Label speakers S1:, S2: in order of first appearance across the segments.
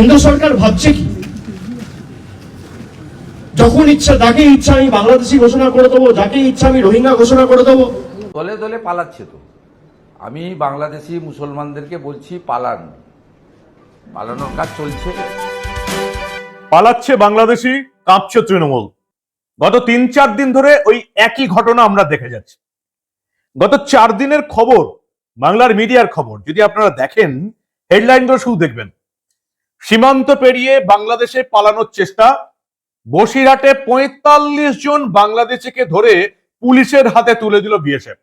S1: কেন্দ্র সরকার ভাবছে কি? যখন ইচ্ছা যাকে ইচ্ছা আমি বাংলাদেশি ঘোষণা করে দেবো যাকে ইচ্ছা আমি রোহিঙ্গা ঘোষণা করে দেবো।
S2: দলে দলে পালাচ্ছে তো। আমি বাংলাদেশি মুসলমানদেরকে বলছি পালান। পালানোর কাজ চলছে।
S3: পালাচ্ছে বাংলাদেশি কাঁপছে তৃণমূল। গত তিন চার দিন ধরে ওই একই ঘটনা আমরা দেখে যাচ্ছি। গত চার দিনের খবর বাংলার মিডিয়ার খবর। যদি আপনারা দেখেন হেডলাইনগুলো শুধু দেখবেন। সীমান্ত পেরিয়ে বাংলাদেশে পালানোর চেষ্টা। বসিরহাটে পঁয়তাল্লিশ জন বাংলাদেশিকে ধরে পুলিশের হাতে তুলে দিল বিএসএফ।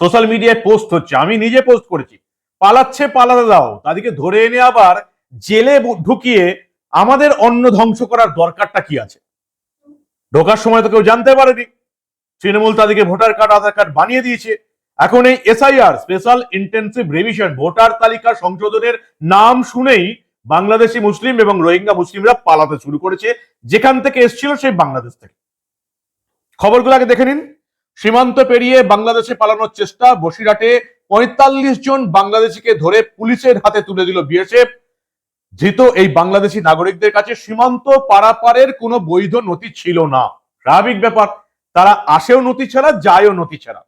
S3: সোশ্যাল মিডিয়ায় পোস্ট হচ্ছে, আমি নিজে পোস্ট করেছি। পালাচ্ছে, পালাতে দাও। তাদেরকে ধরে এনে আবার জেলে ঢুকিয়ে আমাদের অন্ন ধ্বংস করার দরকারটা কি আছে? ঢোকার সময় তো কেউ জানতে পারেনি। তৃণমূল তাদেরকে ভোটার কার্ড, আধার কার্ড বানিয়ে দিয়েছে। এখন এই SIR, special intensive revision, voter তালিকা সংশোধনের নাম শুনেই বাংলাদেশি মুসলিম এবং রোহিঙ্গা মুসলিমরা পালাতে শুরু করেছে, যেখান থেকে এসেছিল সেই বাংলাদেশ থেকে। খবরগুলো আগে দেখে নিন। সীমান্ত পেরিয়ে বাংলাদেশে পালানোর চেষ্টা, বসিরহাটে পঁয়তাল্লিশ জন বাংলাদেশিকে ধরে পুলিশের হাতে তুলে দিল বিএসএফ। ধৃত এই বাংলাদেশি নাগরিকদের কাছে সীমান্ত পারাপারের কোনো বৈধ নথি ছিল না। স্বাভাবিক ব্যাপার, তারা আসেও নথি ছাড়া, যায়ও নথি ছাড়া।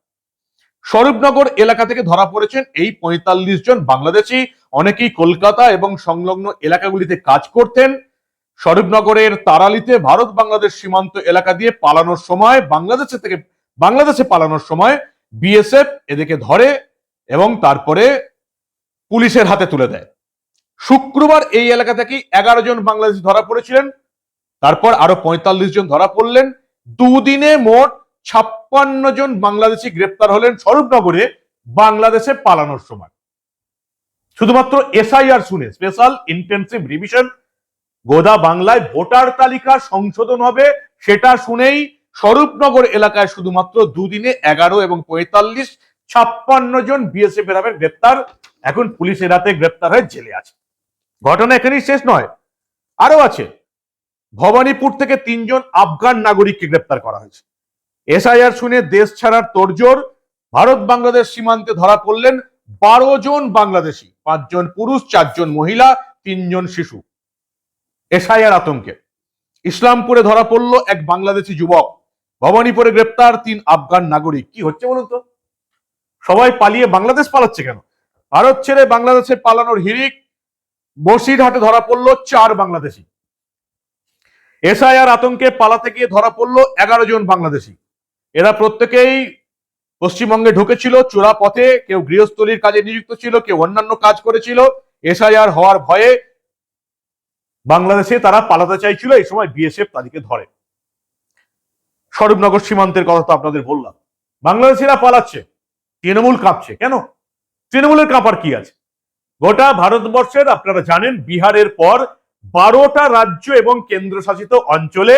S3: স্বরূপনগর এলাকা থেকে ধরা পড়েছেন এই পঁয়তাল্লিশ জন বাংলাদেশি। অনেকেই কলকাতা এবং সংলগ্ন এলাকাগুলিতে কাজ করতেন। স্বরূপনগরের তারালিতে ভারত বাংলাদেশ সীমান্ত এলাকা দিয়ে পালানোর সময়, বাংলাদেশে থেকে, বাংলাদেশে পালানোর সময় বিএসএফ এদেরকে ধরে এবং তারপরে পুলিশের হাতে তুলে দেয়। শুক্রবার এই এলাকা থেকে এগারো জন বাংলাদেশি ধরা পড়েছিলেন। তারপর আরও পঁয়তাল্লিশ জন ধরা পড়লেন। দুদিনে মোট ছাপ্পান্ন জন বাংলাদেশি গ্রেপ্তার হলেন স্বরূপনগরে বাংলাদেশে পালানোর সময়। শুধুমাত্র এসআইআর শুনে স্পেশাল ইন্টেন্সিভ রিভিশন, গোদা বাংলায় ভোটার তালিকা সংশোধন হবে, সেটা শুনেই স্বরূপনগর এলাকায় শুধুমাত্র দুদিনে এগারো এবং পঁয়তাল্লিশ ছাপ্পান্ন জন বিএসএফ এর গ্রেপ্তার। এখন পুলিশের হাতে গ্রেপ্তার হয়ে জেলে আছে। ঘটনা এখানেই শেষ নয় আরও আছে। ভবানীপুর থেকে তিনজন আফগান নাগরিককে গ্রেপ্তার করা হয়েছে। এসআইআর শুনে দেশ ছাড়ার তোড়জোড়, ভারত বাংলাদেশ সীমান্তে ধরা পড়লেন বারো জন বাংলাদেশি, পাঁচজন পুরুষ, চারজন মহিলা, তিনজন শিশু। এসআইআর আতঙ্কে। ইসলামপুরে ধরা পড়ল এক বাংলাদেশি যুবক। ভবানীপুরে গ্রেপ্তার তিন আফগান নাগরিক। কি হচ্ছে বলুন তো? সবাই পালিয়ে বাংলাদেশ পালাচ্ছে কেন? ভারত ছেড়ে বাংলাদেশে পালানোর হিরিক বসিরহাটে ধরা পড়ল চার বাংলাদেশি। এসআইআর আতঙ্কে পালাতে গিয়ে ধরা পড়ল এগারো জন বাংলাদেশি। এরা প্রত্যেকেই পশ্চিমবঙ্গে ঢুকেছিল চোরা পথে কেউ গৃহস্থলীর কাজে নিযুক্ত ছিল, কেউ অন্যান্য কাজ করেছিল। এসআইআর হওয়ার ভয়ে বাংলাদেশে তারা পালাতে চাইছিল, এই সময় বিএসএফ তাদেরকে ধরে। স্বরূপনগর সীমান্তের কথা তো আপনাদের বললাম। বাংলাদেশিরা পালাচ্ছে, তৃণমূল কাঁপছে। কেন? তৃণমূলের কাঁপার কি আছে? গোটা ভারতবর্ষের, আপনারা জানেন, বিহারের পর বারোটা রাজ্য এবং কেন্দ্রশাসিত অঞ্চলে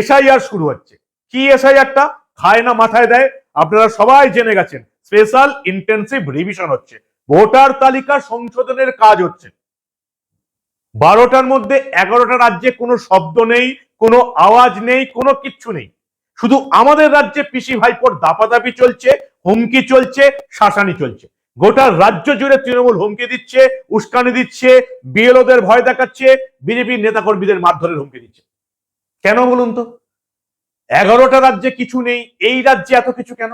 S3: এসআইআর শুরু হচ্ছে। কি এসআইআরটা? খায় না, মাথায় দেয়, আপনারা সবাই জেনে গেছেন স্পেশাল ইন্টেন্সিভ রিভিশন হচ্ছে, ভোটার তালিকা সংশোধনের কাজ হচ্ছে। বারোটার মধ্যে এগারোটা রাজ্যে কোনো শব্দ নেই, কোনো আওয়াজ নেই, কোনো কিচ্ছু নেই। শুধু আমাদের রাজ্যে পিসি ভাইপোর দাপাদাপি চলছে, হুমকি চলছে, শাসানি চলছে। গোটা রাজ্য জুড়ে তৃণমূল হুমকি দিচ্ছে, উস্কানি দিচ্ছে, বিএলওদের ভয় দেখাচ্ছে, বিজেপির নেতাকর্মীদের মারধরের হুমকি দিচ্ছে। কেন বলুন তো? এগারোটা রাজ্যে কিছু নেই, এই রাজ্যে এত কিছু কেন?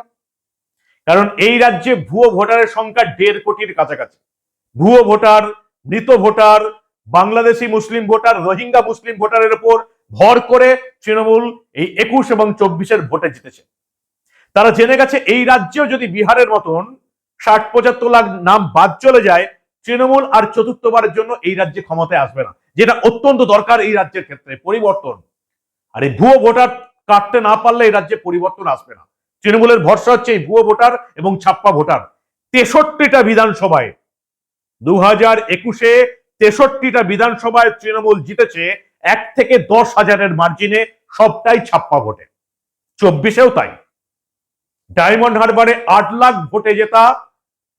S3: কারণ এই রাজ্যে ভুয়ো ভোটারের সংখ্যা দেড় কোটির কাছাকাছি। ভুয়ো ভোটার, মৃত voter, Bangladeshi Muslim voter, Rohingya Muslim ভোটারের উপর ভর করে তৃণমূল এই একুশ এবং চব্বিশের ভোটে জিতেছে। তারা জেনে গেছে এই রাজ্যেও যদি বিহারের মতন ষাট, পঁচাত্তর লাখ নাম বাদ চলে যায়, তৃণমূল আর চতুর্থবারের জন্য এই রাজ্যে ক্ষমতায় আসবে না, যেটা অত্যন্ত দরকার এই রাজ্যের ক্ষেত্রে, পরিবর্তন। আর এই ভুয়ো ভোটার কাটতে না পারলে এই রাজ্যে পরিবর্তন আসবে না। তৃণমূলের ভরসা হচ্ছে এই ভুয়ো ভোটার এবং ছাপ্পা ভোটার। তেষট্টিটা বিধানসভায় দু হাজার একুশে তেষট্টিটা বিধানসভায় তৃণমূল জিতেছে এক থেকে দশ হাজারের মার্জিনে সবটাই ছাপ্পা ভোটে। চব্বিশেও তাই। ডায়মন্ড হারবারে আট লাখ ভোটে জেতা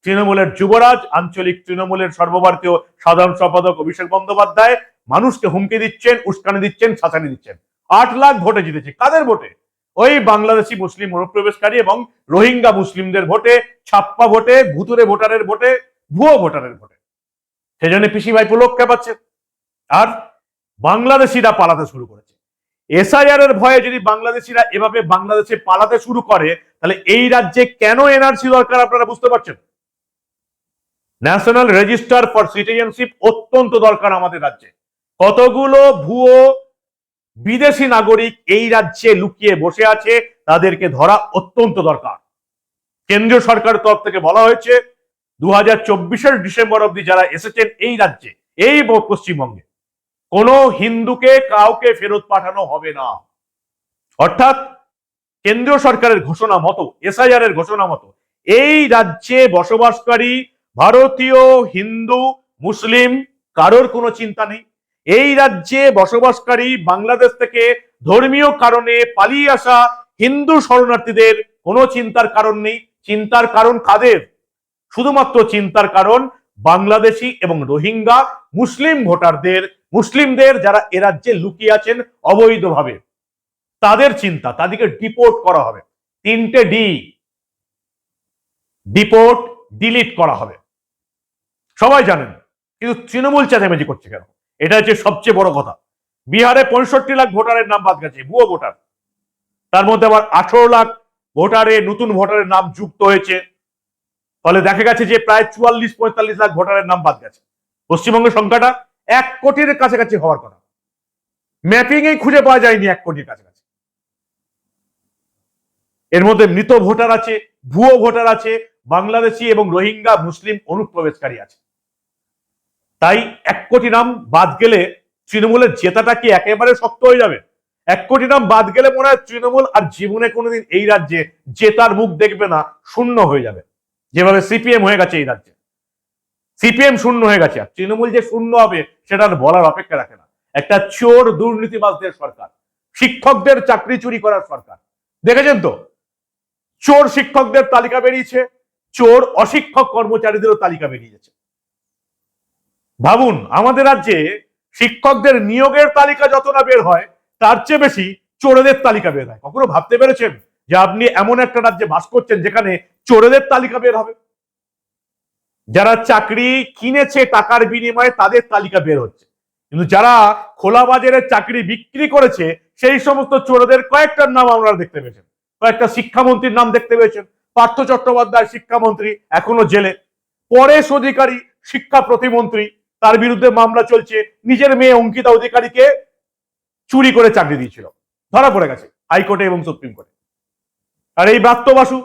S3: তৃণমূলের যুবরাজ, আঞ্চলিক তৃণমূলের সর্বভারতীয় সাধারণ সম্পাদক অভিষেক বন্দ্যোপাধ্যায়। মানুষকে হুমকি দিচ্ছেন, উস্কানি দিচ্ছেন, শাসানি দিচ্ছেন। আট লাখ ভোটে জিতেছে। কাদের ভোটে? ওই বাংলাদেশি মুসলিম অনুপ্রবেশকারী এবং রোহিঙ্গা মুসলিমদের ভোটে, ছাপ্পা ভোটে ভুতুরে ভোটারের ভোটে, ভুয়ো ভোটারের ভোটে। সেজন্য পিসি ভাই লোক পাচ্ছে। আর বাংলাদেশিরা পালাতে শুরু করেছে। এসআইআর এর ভয়ে যদি বাংলাদেশিরা এভাবে বাংলাদেশে পালাতে শুরু করে, তাহলে এই রাজ্যে কেন এনআরসি দরকার আপনারা বুঝতে পারছেন? ন্যাশনাল রেজিস্টার ফর সিটিজেনশিপ অত্যন্ত দরকার আমাদের রাজ্যে। কতগুলো ভুয়ো বিদেশি নাগরিক এই রাজ্যে লুকিয়ে বসে আছে, তাদেরকে ধরা অত্যন্ত দরকার। কেন্দ্রীয় সরকারের তরফ থেকে বলা হয়েছে দু হাজার চব্বিশের ডিসেম্বর অব্দি যারা এসেছেন এই রাজ্যে, এই পশ্চিমবঙ্গে, কোন হিন্দুকে কাউকে ফেরত পাঠানো হবে না। অর্থাৎ, কেন্দ্রীয় সরকারের ঘোষণা মতো এসআইআর এর ঘোষণা মতো, এই রাজ্যে বসবাসকারী ভারতীয়, হিন্দু, মুসলিম, কারোর কোনো চিন্তা নেই। এই রাজ্যে বসবাসকারী বাংলাদেশ থেকে ধর্মীয় কারণে পালিয়ে আসা হিন্দু শরণার্থীদের কোনো চিন্তার কারণ নেই। চিন্তার কারণ কাদের? শুধুমাত্র চিন্তার কারণ বাংলাদেশি এবং রোহিঙ্গা মুসলিম ভোটারদের, মুসলিমদের যারা এ রাজ্যে লুকিয়ে আছেন অবৈধভাবে। তাদের চিন্তা, তাদেরকে ডিপোর্ট করা হবে। তিনটে ডি। ডিপোর্ট, ডিলিট করা হবে। সবাই জানেন, কিন্তু তৃণমূল চেঁচামেচি করছে কেন? এটা হচ্ছে সবচেয়ে বড় কথা। বিহারে পঁয়ষট্টি লাখ ভোটারের নাম বাদ গেছে, ভুয়ো ভোটার। তার মধ্যে আবার আঠারো লাখ ভোটারে নতুন ভোটারের নাম যুক্ত হয়েছে। ফলে দেখা গেছে যে প্রায় চুয়াল্লিশ, পঁয়তাল্লিশ লাখ ভোটারের নাম বাদ গেছে। পশ্চিমবঙ্গের সংখ্যাটা এক কোটির কাছাকাছি হওয়ার কথা। ম্যাপিং এই খুঁজে পাওয়া যায়নি এক কোটির কাছাকাছি। এর মধ্যে মৃত ভোটার আছে, ভুয়ো ভোটার আছে, বাংলাদেশি এবং রোহিঙ্গা, মুসলিম অনুপ্রবেশকারী আছে। তাই এক কোটি নাম বাদ গেলে তৃণমূলের জেতাটা কি একেবারে শক্ত হয়ে যাবে? এক কোটি নাম বাদ গেলে মনে হয় তৃণমূল আর জীবনে কোনোদিন এই রাজ্যে জেতার মুখ দেখবে না, শূন্য হয়ে যাবে। যেভাবে সিপিএম হয়ে গেছে এই রাজ্যে। সিপিএম শূন্য হয়ে গেছে, আর তৃণমূল যে শূন্য হবে সেটা আর বলার অপেক্ষা রাখে না। একটা চোর দুর্নীতিবাজদের সরকার, শিক্ষকদের চাকরি চুরি করার সরকার। দেখেছেন তো? চোর শিক্ষকদের তালিকা বেরিয়েছে, চোর অশিক্ষক কর্মচারীদেরও তালিকা বেরিয়ে গেছে ভাবুন, আমাদের রাজ্যে শিক্ষকদের নিয়োগের তালিকা যত না বের হয়, তার চেয়ে বেশি চোরেদের তালিকা বের হয়। কখনো ভাবতে পেরেছেন যে আপনি এমন একটা রাজ্যে বাস করছেন যেখানে চোরেদের তালিকা বের হবে? যারা চাকরি কিনেছে টাকার বিনিময়ে তাদের তালিকা বের হচ্ছে। কিন্তু যারা খোলা বাজারে চাকরি বিক্রি করেছে, সেই সমস্ত চোরদের কয়েকটার নাম আপনারা দেখতে পেয়েছেন। কয়েকটা শিক্ষামন্ত্রীর নাম দেখতে পেয়েছেন। পার্থ চট্টোপাধ্যায় শিক্ষামন্ত্রী, এখনও জেলে। পরেশ অধিকারী, শিক্ষা প্রতিমন্ত্রী তার বিরুদ্ধে মামলা চলছে। নিজের মেয়ে অঙ্কিতা অধিকারীকে চুরি করে চাকরি দিয়েছিল। ধরা পড়ে গেছে হাইকোর্টে এবং সুপ্রিম কোর্টে। আর এই ব্রাত্য বাসু,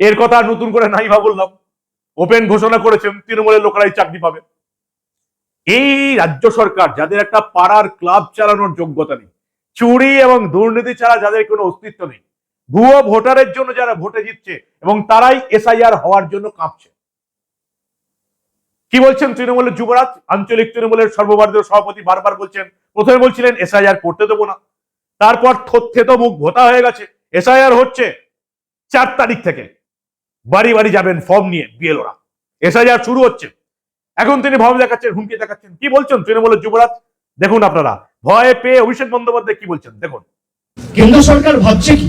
S3: এর কথা নতুন করে নাই বা বললাম। ওপেন ঘোষণা করেছেন, তৃণমূলের লোকেরাই চাকরি পাবে। এই রাজ্য সরকার যাদের একটা পাড়ার ক্লাব চালানোর যোগ্যতা নেই, চুরি এবং দুর্নীতি ছাড়া যাদের কোনো অস্তিত্ব নেই, ভুয়ো ভোটারের জন্য যারা ভোটে জিতছে এবং তারাই এসআইআর হওয়ার জন্য কাঁপছে। কি বলছেন তৃণমূলের যুবরাজ? আঞ্চলিক তৃণমূলের সর্বভারতীয় সভাপতি বারবার বলছেন, প্রথমে বলছিলেন, এসআইআর করতে দেবো না। তারপর থত্যে তো মুখ ভোতা হয়ে গেছে। এসআইআর হচ্ছে চার তারিখ থেকে। বাড়ি বাড়ি যাবেন, ফর্ম নিয়ে বিএলওরা। এসআইআর শুরু হচ্ছে। এখন তিনি ভয় দেখাচ্ছেন, হুমকি দেখাচ্ছেন। কি বলছেন তৃণমূলের যুবরাজ? দেখুন আপনারা, ভয়ে পেয়ে অভিষেক বন্দ্যোপাধ্যায় কি বলছেন? দেখুন।
S1: কেন্দ্র সরকার ভাবছে কি?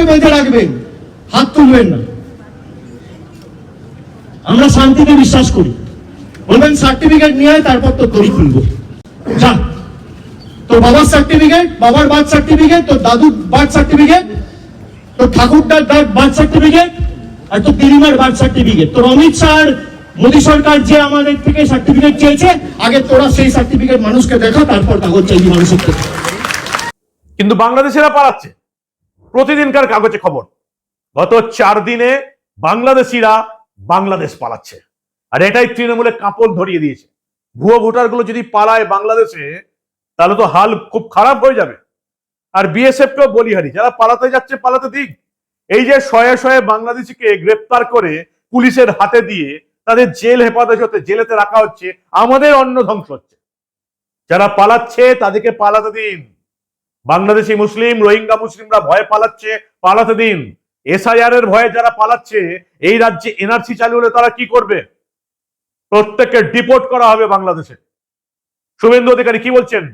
S1: পোস্টে বেঁধে রাখবেন। হাত তুলবেন না। আমরা শান্তিতে বিশ্বাস করি। বলবেন, সার্টিফিকেট নিয়ে তারপর তো দড়ি খুলবো। যা। তোর বাবার সার্টিফিকেট, বাবার বার্থ সার্টিফিকেট, তোর দাদুর বার্থ সার্টিফিকেট, তোর ঠাকুরদার বার্থ সার্টিফিকেট, আর তোর দিদিমার বার্থ সার্টিফিকেট। তোর অমিত শাহর, মোদী সরকার যে আমাদের থেকে সার্টিফিকেট চেয়েছে, আগে তোরা সেই সার্টিফিকেট মানুষকে দেখা, তারপর কাগজ চাইবি মানুষের
S3: কিন্তু বাংলাদেশেরা পালাচ্ছে। প্রতিদিনকার কাগজে খবর। গত চার দিনে বাংলাদেশিরা বাংলাদেশ পালাচ্ছে। আর এটাই তৃণমূলে কাঁপন ধরিয়ে দিয়েছে। ভুয়ো ভোটারগুলো যদি পালায় বাংলাদেশে, তাহলে তো হাল খুব খারাপ হয়ে যাবে। আর বিএসএফ কেও বলিহারি, যারা পালাতে যাচ্ছে, পালাতে দিক। এই যে শয়ে শয়ে বাংলাদেশিকে গ্রেপ্তার করে পুলিশের হাতে দিয়ে তাদের জেল হেফাজতে জেলেতে রাখা হচ্ছে, আমাদের অন্ন ধ্বংস হচ্ছে। যারা পালাচ্ছে, তাদেরকে পালাতে দিন। বাংলাদেশি মুসলিম, রোহিঙ্গা মুসলিমরা ভয়ে পালাচ্ছে, পালাতে দিন। এসআইআর এর ভয়ে যারা পালাচ্ছে, এই রাজ্যে এনআরসি চালু হলে তারা কি করবে? প্রত্যেককে ডিপোর্ট করা হবে বাংলাদেশে। শুভেন্দু অধিকারী কি বলছেন?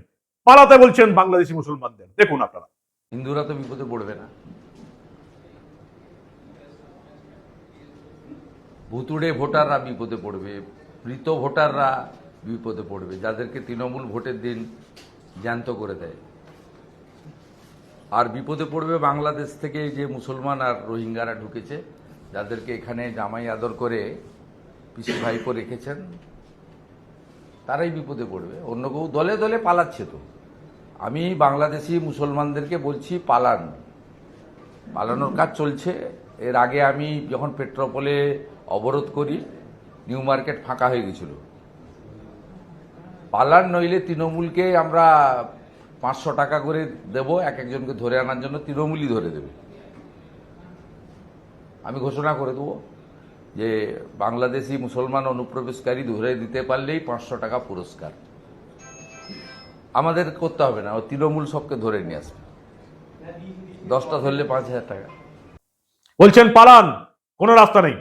S3: পালাতে বলছেন বাংলাদেশি মুসলমানদের। দেখুন আপনারা।
S2: হিন্দুরা তো বিপদে পড়বে না। ভুতুড়ে ভোটাররা বিপদে পড়বে, মৃত ভোটাররা বিপদে পড়বে। যাদেরকে তৃণমূল ভোটের দিন জ্যান্ত করে দেয়। আর বিপদে পড়বে বাংলাদেশ থেকে যে মুসলমান আর রোহিঙ্গারা ঢুকেছে, যাদেরকে এখানে জামাই আদর করে পিসি ভাইপো রেখেছেন, তারাই বিপদে পড়বে। অন্য কেউ দলে দলে পালাচ্ছে তো। আমি বাংলাদেশি মুসলমানদেরকে বলছি, পালান। পালানোর কাজ চলছে। এর আগে আমি যখন পেট্রোপোলে অবরোধ করি, নিউ মার্কেট ফাঁকা হয়ে গেছিল। পালান নইলে তৃণমূলকে আমরা পাঁচশো টাকা করে দেব, এক একজনকে ধরে আনার জন্য তৃণমূলই ধরে দেবে। আমি ঘোষণা করে দেবো যে বাংলাদেশি মুসলমান অনুপ্রবেশকারী ধরে দিতে পারলেই পাঁচশো টাকা পুরস্কার। আমাদের করতে হবে না তৃণমূল সবকে ধরে নিয়ে আসবে। দশটা ধরলে পাঁচ হাজার টাকা।
S3: বলছেন, পালান, কোনো রাস্তা নেই।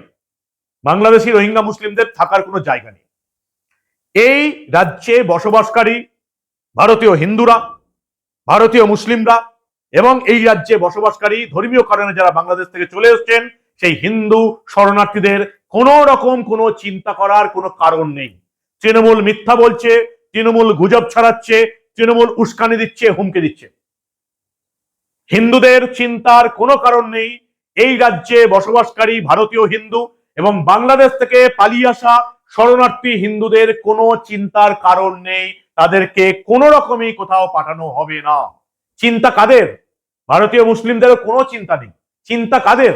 S3: বাংলাদেশি রোহিঙ্গা মুসলিমদের থাকার কোনো জায়গা নেই। এই রাজ্যে বসবাসকারী ভারতীয় হিন্দুরা ভারতীয় মুসলিমরা এবং এই রাজ্যে বসবাসকারী ধর্মীয় কারণে যারা বাংলাদেশ থেকে চলে এসছেন, সেই হিন্দু শরণার্থীদের কোন রকম কোনো চিন্তা করার কোনো কারণ নেই। তৃণমূল মিথ্যা বলছে, তৃণমূল গুজব ছড়াচ্ছে, তৃণমূল উস্কানি দিচ্ছে, হুমকি দিচ্ছে। হিন্দুদের চিন্তার কোনো কারণ নেই। এই রাজ্যে বসবাসকারী ভারতীয় হিন্দু এবং বাংলাদেশ থেকে পালিয়ে আসা শরণার্থী হিন্দুদের কোনো চিন্তার কারণ নেই। তাদেরকে কোনো রকমই কোথাও পাঠানো হবে না। চিন্তা কাদের? ভারতীয় মুসলিমদের কোনো চিন্তা নেই। চিন্তা কাদের?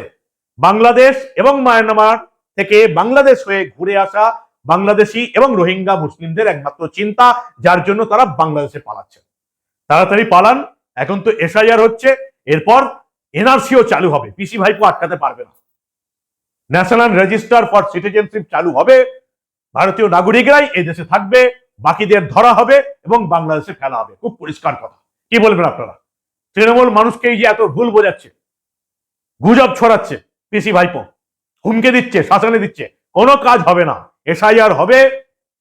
S3: বাংলাদেশ এবং মায়ানমার থেকে বাংলাদেশ হয়ে ঘুরে আসা বাংলাদেশি এবং রোহিঙ্গা মুসলিমদের একমাত্র চিন্তা, যার জন্য তারা বাংলাদেশে পালাচ্ছে। তাড়াতাড়ি পালান, এখন তো এসআইআর হচ্ছে, এরপর এনআরসিও চালু হবে। পিসি ভাইপো আটকাতে পারবে না। ন্যাশনাল রেজিস্টার ফর সিটিজেনশিপ চালু হবে। ভারতীয় নাগরিকরাই এই দেশে থাকবে। বাকিদের ধরা হবে এবং বাংলাদেশে ফেলা হবে। খুব পরিষ্কার কথা। কি বলবেন আপনারা? তৃণমূল মানুষকে এই যে এত ভুল বোঝাচ্ছে, গুজব ছড়াচ্ছে, পিসি ভাইপো, হুমকে দিচ্ছে, শাসনে দিচ্ছে, কোনো কাজ হবে না। এসআইআর হবে,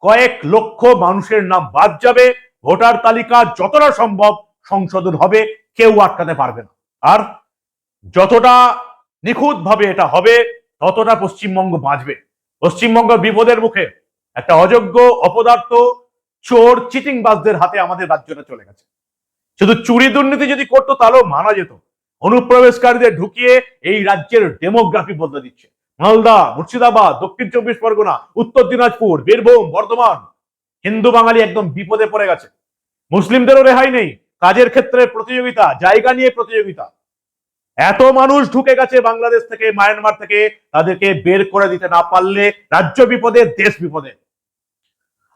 S3: কয়েক লক্ষ মানুষের নাম বাদ যাবে, ভোটার তালিকা যতটা সম্ভব সংশোধন হবে, কেউ আটকাতে পারবে না। আর যতটা নিখুঁত ভাবে এটা হবে, ততটা পশ্চিমবঙ্গ বাঁচবে। পশ্চিমবঙ্গ বিপদের মুখে একটা অযোগ্য, অপদার্থ চোর চিটিংবাজদের হাতে আমাদের রাজ্যটা চলে গেছে। শুধু চুরি দুর্নীতি যদি করতো, তাহলেও মানা যেত। অনুপ্রবেশকারীদের ঢুকিয়ে এই রাজ্যের ডেমোগ্রাফি বদলে দিচ্ছে। মালদা, মুর্শিদাবাদ, দক্ষিণ চব্বিশ পরগনা, উত্তর দিনাজপুর, বীরভূম, বর্ধমান। হিন্দু বাঙালি একদম বিপদে পড়ে গেছে। মুসলিমদেরও রেহাই নেই। কাজের ক্ষেত্রে প্রতিযোগিতা, জায়গা নিয়ে প্রতিযোগিতা। এত মানুষ ঢুকে গেছে বাংলাদেশ থেকে, মায়ানমার থেকে, তাদেরকে বের করে দিতে না পারলে রাজ্য বিপদে, দেশ বিপদে।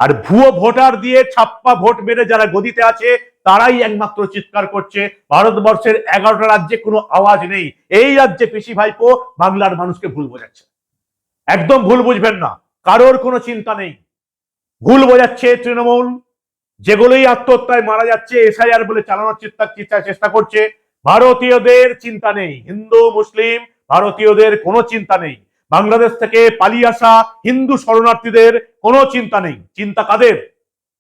S3: আর ভুয়ো ভোটার দিয়ে ছাপ্পা ভোট মেরে যারা গদিতে আছে, তারাই একমাত্র চিৎকার করছে। ভারতবর্ষের এগারোটা রাজ্যে কোনো আওয়াজ নেই। এই রাজ্যে পিসি ভাইপো বাংলার মানুষকে ভুল বোঝাচ্ছে। একদম ভুল বুঝবেন না। কারোর কোনো চিন্তা নেই। ভুল বোঝাচ্ছে তৃণমূল। যেগুলোই আত্মহত্যায় মারা যাচ্ছে, এসআইআর বলে চালানোর চিন্তা চেষ্টা করছে। ভারতীয়দের চিন্তা নেই। হিন্দু, মুসলিম, ভারতীয়দের কোনো চিন্তা নেই। বাংলাদেশ থেকে পালিয়ে আসা হিন্দু শরণার্থীদের কোনো চিন্তা নেই। চিন্তা কাদের?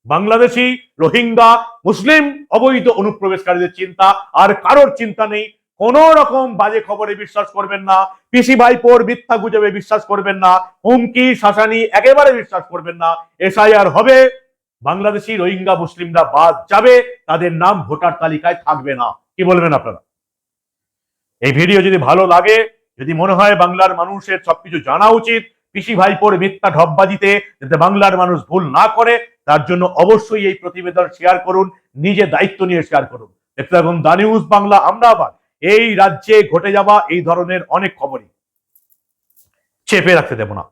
S3: বাংলাদেশি, রোহিঙ্গা, মুসলিম অবৈধ অনুপ্রবেশকারীদের চিন্তা। আর কারোর চিন্তা নেই। কোন রকম বাজে খবরে বিশ্বাস করবেন না। পিসি ভাইপোর মিথ্যা গুজবে বিশ্বাস করবেন না। হুমকি, শাসানি একেবারে বিশ্বাস করবেন না। এসআইআর হবে। বাংলাদেশি, রোহিঙ্গা, মুসলিমরা বাদ যাবে। তাদের নাম ভোটার তালিকায় থাকবে না। কি বলবেন আপনারা? এই ভিডিও যদি ভালো লাগে যদি মনে হয় বাংলার মানুষের সবকিছু জানা উচিত, পিসি ভাইপোর মিথ্যা ঢপবাজিতে যাতে বাংলার মানুষ ভুল না করে, তার জন্য অবশ্যই এই প্রতিবেদন শেয়ার করুন, নিজে দায়িত্ব নিয়ে শেয়ার করুন। দেখতে দা নিউজ বাংলা আমরা আবার এই রাজ্যে ঘটে যাওয়া এই ধরনের অনেক খবরই। চেপে রাখতে দেব না।